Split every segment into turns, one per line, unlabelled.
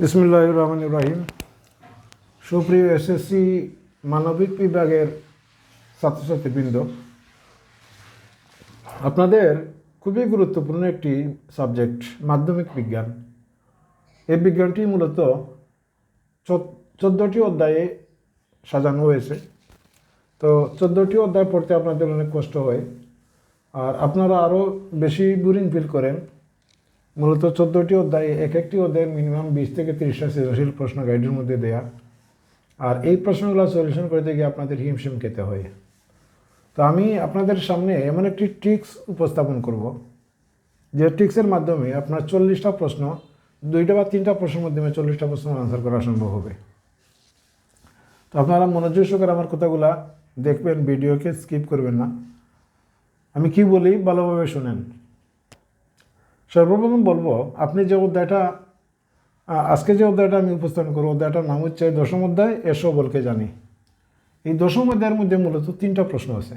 বিসমুল্লাহ রহমান ইব্রাহিম সুপ্রিয় এসএসসি মানবিক বিভাগের ছাত্রছাত্রীবৃন্দ, আপনাদের খুবই গুরুত্বপূর্ণ একটি সাবজেক্ট, মাধ্যমিক বিজ্ঞান। এই বিজ্ঞানটি মূলত চোদ্দোটি অধ্যায়ে সাজানো হয়েছে। তো চোদ্দোটি অধ্যায় পড়তে আপনাদের অনেক কষ্ট হয়। আর আপনারা আরও বেশি বোরিং ফিল করেন। মূলত চোদ্দোটি অধ্যায়ে এক একটি অধ্যায়ের মিনিমাম বিশ থেকে তিরিশটা সৃজনশীল প্রশ্ন গাইডের মধ্যে দেয়া। আর এই প্রশ্নগুলো সলিউশন করতে গিয়ে আপনাদের হিমশিম খেতে হয়। তো আমি আপনাদের সামনে এমন একটি ট্রিক্স উপস্থাপন করব, যে ট্রিক্সের মাধ্যমে আপনার চল্লিশটা প্রশ্ন, দুইটা বা তিনটা প্রশ্নের মাধ্যমে চল্লিশটা প্রশ্ন আনসার করা সম্ভব হবে। তো আপনারা মনোযোগ সহকারে আমার কথাগুলা দেখবেন ভিডিওকে স্কিপ করবেন না। আমি কি বলি? ভালোভাবে শুনেন। সর্বপ্রথম বলব, আপনি যে অধ্যায়টা আজকে যে অধ্যায়টা আমি উপস্থাপন করব, অধ্যায়টার নাম হচ্ছে দশম অধ্যায়, এসো বলকে জানি। এই দশম অধ্যায়ের মধ্যে মূলত তিনটা প্রশ্ন আছে।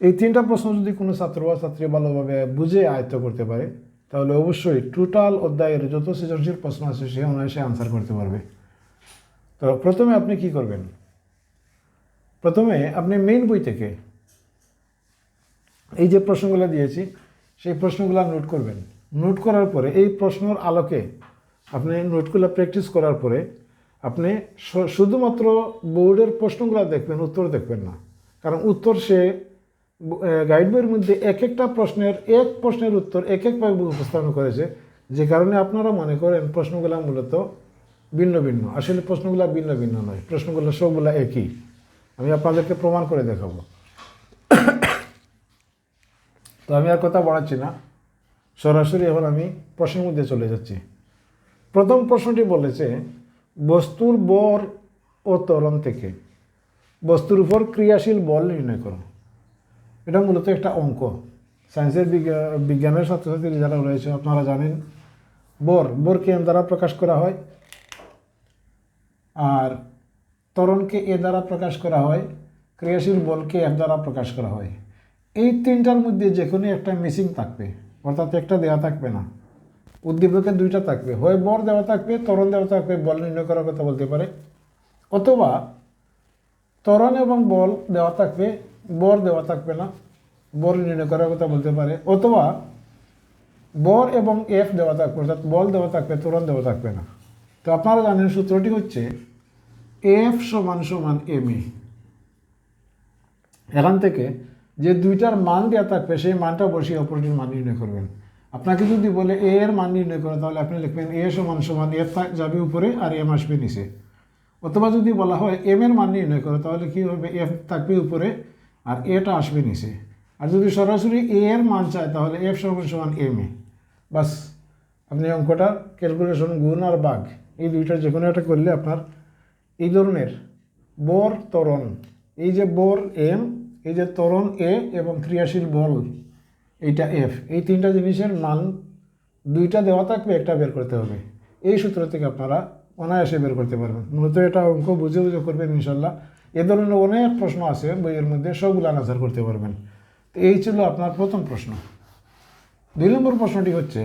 এই তিনটা প্রশ্ন যদি কোনো ছাত্র বা ছাত্রী ভালোভাবে বুঝে আয়ত্ত করতে পারে, তাহলে অবশ্যই টোটাল অধ্যায়ের যত সৃজনশীল প্রশ্ন আছে, সে অনুযায়ী সে আনসার করতে পারবে। তো প্রথমে আপনি কি করবেন? প্রথমে আপনি মেইন বই থেকে এই যে প্রশ্নগুলো দিয়েছি সেই প্রশ্নগুলো নোট করবেন। নোট করার পরে এই প্রশ্নর আলোকে আপনি নোটগুলো প্র্যাকটিস করার পরে আপনি শুধুমাত্র বোর্ডের প্রশ্নগুলো দেখবেন, উত্তর দেখবেন না। কারণ উত্তর সে গাইড বইয়ের মধ্যে এক একটা প্রশ্নের, এক প্রশ্নের উত্তর এক একভাবে উপস্থাপন করেছে। যে কারণে আপনারা মনে করেন প্রশ্নগুলো মূলত ভিন্ন ভিন্ন। আসলে প্রশ্নগুলো ভিন্ন ভিন্ন নয়। প্রশ্নগুলো সবগুলো একই। আমি আপনাদেরকে প্রমাণ করে দেখাবো। তো আমি আর কথা বাড়াচ্ছি না। সরাসরি এখন আমি প্রশ্নের মধ্যে চলে যাচ্ছি। প্রথম প্রশ্নটি বলেছে, বস্তুর বর ও তরণ থেকে বস্তুর উপর ক্রিয়াশীল বল নির্ণয় করো। এটা মূলত একটা অঙ্ক। সায়েন্সের বিজ্ঞা- বিজ্ঞানের ছাত্রছাত্রী যারা রয়েছে, আপনারা জানেন, বর, বরকে এম দ্বারা প্রকাশ করা হয় আর তরণকে এ দ্বারা প্রকাশ করা হয়, ক্রিয়াশীল বলকে এফ দ্বারা প্রকাশ করা হয়। এই তিনটার মধ্যে যে কোনো একটা মিসিং থাকবে, অর্থাৎ একটা দেওয়া থাকবে না। উদ্দীপকের দুইটা থাকবে, হয় বর দেওয়া থাকবে তরণ দেওয়া থাকবে, বল নির্ণয় করার কথা বলতে পারে। অথবা তরণ এবং বল দেওয়া থাকবে, বর দেওয়া থাকবে না বল নির্ণয় করার কথা বলতে পারে। অথবা বর এবং এফ দেওয়া থাকবে, অর্থাৎ বল দেওয়া থাকবে তরণ দেওয়া থাকবে না। তো আপনারা জানেন সূত্রটি হচ্ছে এফ সমান সমান এম এখান থেকে যে দুইটার মান দেওয়া থাকবে, সেই মানটা বসিয়ে অপরটির মান নির্ণয় করবেন। আপনাকে যদি বলে এ এর মান নির্ণয় করে তাহলে আপনি লিখবেন এ সমান সমান এফ যাবে উপরে আর এম আসবে নিচে। অথবা যদি বলা হয় এম এর মান নির্ণয় করে, তাহলে কী হবে? এফ থাকবে উপরে আর এটা আসবে নিচে। আর যদি সরাসরি এ এর মান চায়, তাহলে এফ সমান সমান এম এ। বাস, আপনি অঙ্কটা ক্যালকুলেশন গুণ আর বাঘ এই দুইটা যে কোনো একটা করলে আপনার এই ধরনের বর তরণ এই যে বর এম এই যে ত্বরণ এ এবং ক্রিয়াশীল বল, এইটা এফ এই তিনটা জিনিসের মান দুইটা দেওয়া থাকবে, একটা বের করতে হবে। এই সূত্র থেকে আপনারা অনায়াসে বের করতে পারবেন। মূলত এটা অঙ্ক বুঝে বুঝে করবেন ইনশাল্লাহ। এ ধরনের অনেক প্রশ্ন আছে, বইয়ের মধ্যে সবগুলো আনসার করতে পারবেন। তো এই ছিল আপনার প্রথম প্রশ্ন। দুই নম্বর প্রশ্নটি হচ্ছে,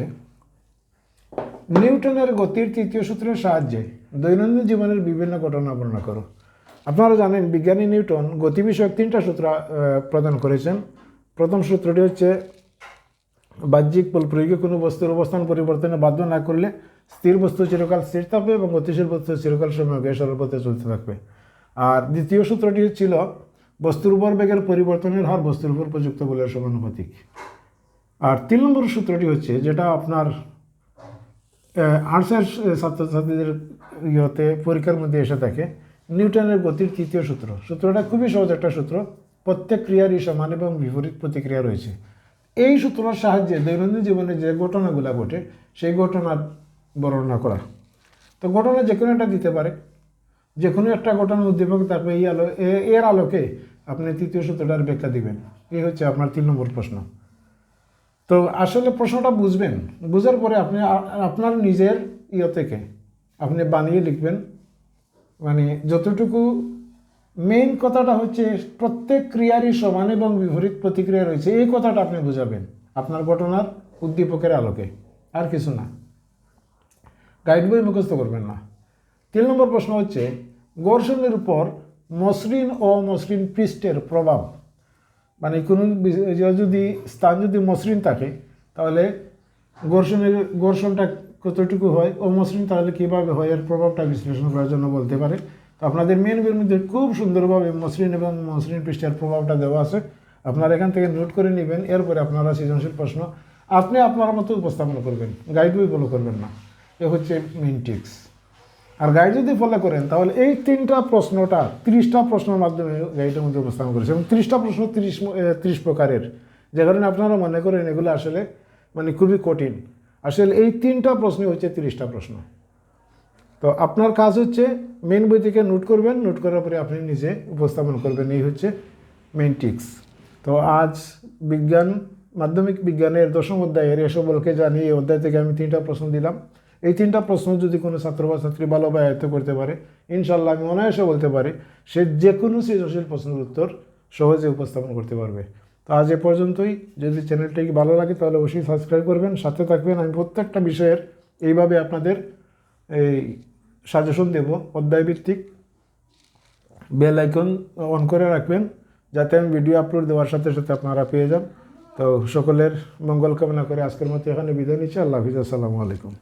নিউটনের গতির তৃতীয় সূত্রের সাহায্যে দৈনন্দিন জীবনের বিভিন্ন ঘটনা বর্ণনা করো। আপনারা জানেন, বিজ্ঞানী নিউটন গতি বিষয়ক তিনটা সূত্র প্রদান করেছেন। প্রথম সূত্রটি হচ্ছে, বাহ্যিক বল প্রয়োগে কোনো বস্তুর অবস্থান পরিবর্তনে বাধ্য না করলে স্থির বস্তু চিরকাল স্থির থাকবে এবং গতিশীল বস্তু চিরকাল সময় সরলপথে চলতে থাকবে। আর দ্বিতীয় সূত্রটি ছিল, বস্তুর উপর বেগের পরিবর্তনের হার বস্তুর উপর প্রযুক্ত বলের সমানুপাতিক। আর তিন নম্বর সূত্রটি হচ্ছে, যেটা আপনার আর্টসের ছাত্রছাত্রীদের ইয়েতে, পরীক্ষার মধ্যে এসে থাকে নিউটনের গতির তৃতীয় সূত্র। সূত্রটা খুবই সহজ একটা সূত্র। প্রত্যেক ক্রিয়ারই সমান এবং বিপরীত প্রতিক্রিয়া রয়েছে। এই সূত্রের সাহায্যে দৈনন্দিন জীবনে যে ঘটনাগুলো ঘটে, সেই ঘটনার বর্ণনা করা। তো ঘটনা যে কোনো একটা দিতে পারে। যে কোনো একটা ঘটনা উদ্দীপক থাকবে এই আলো এর আলোকে আপনি তৃতীয় সূত্রটার ব্যাখ্যা দিবেন। এই হচ্ছে আপনার তিন নম্বর প্রশ্ন। তো আসলে প্রশ্নটা বুঝবেন। বুঝার পরে আপনি আপনার নিজের ইয়ে থেকে আপনি বানিয়ে লিখবেন মানে যতটুকু মেইন কথাটা হচ্ছে প্রত্যেক ক্রিয়ারই সমান এবং বিপরীত প্রতিক্রিয়া রয়েছে, এই কথাটা আপনি বুঝাবেন আপনার ঘটনার উদ্দীপকের আলোকে। আর কিছু না। গাইড বই মুখস্থ করবেন না। তিন নম্বর প্রশ্ন হচ্ছে ঘর্ষণের উপর মসৃণ ও মসৃণ পৃষ্ঠের প্রভাব মানে কোনো যদি স্থান যদি মসৃণ থাকে, তাহলে ঘর্ষণের ঘর্ষণটা কতটুকু হয় অমসৃণ তাহলে কীভাবে হয় এর প্রভাবটা বিশ্লেষণ করার জন্য বলতে পারে। তো আপনাদের মেন বইয়ের মধ্যে খুব সুন্দরভাবে মসৃণ এবং মসৃণ পৃষ্ঠার প্রভাবটা দেওয়া আছে। আপনারা এখান থেকে নোট করে নেবেন, এরপরে আপনারা সৃজনশীল প্রশ্ন আপনি আপনার মতো উপস্থাপন করবেন। গাইড বই ফলো করবেন না। এ হচ্ছে মেন টিক্স আর গাইড যদি ফলো করেন, তাহলে এই তিনটা প্রশ্নটা, ত্রিশটা প্রশ্নের মাধ্যমে গাইডের মধ্যে উপস্থাপন করেছে। এবং ত্রিশটা প্রশ্ন ত্রিশ ত্রিশ প্রকারের। যে কারণে আপনারা মনে করেন এগুলো আসলে মানে খুবই কঠিন। আসলে এই তিনটা প্রশ্নই হচ্ছে তিরিশটা প্রশ্ন। তো আপনার কাজ হচ্ছে মেন বই থেকে নোট করবেন নোট করার পরে আপনি নিজে উপস্থাপন করবেন। এই হচ্ছে মেন টিক্স তো আজ বিজ্ঞান, মাধ্যমিক বিজ্ঞানের দশম অধ্যায়ের এ সকলকে জানিয়ে এই অধ্যায় থেকে আমি তিনটা প্রশ্ন দিলাম। এই তিনটা প্রশ্ন যদি কোনো ছাত্র বা ছাত্রী ভালোভাবে আয়ত্ত করতে পারে ইনশাল্লাহ আমি অনায়াসে বলতে পারি, সে যে কোনো সৃজনশীল প্রশ্নের উত্তর সহজে উপস্থাপন করতে পারবে। তো আজ এ পর্যন্তই। যদি চ্যানেলটি ভালো লাগে, তাহলে অবশ্যই সাবস্ক্রাইব করবেন। সাথে থাকবেন। আমি প্রত্যেকটা বিষয়ের এইভাবে আপনাদের এই সাজেশন দেব। অধ্যায়ভিত্তিক বেল আইকন অন করে রাখবেন, যাতে আমি ভিডিও আপলোড দেওয়ার সাথে সাথে আপনারা পেয়ে যান। তো সকলের মঙ্গল কামনা করে আজকের মতো এখানে বিদায় নিচ্ছি। আল্লাহ হাফিজ। আসসালামু আলাইকুম।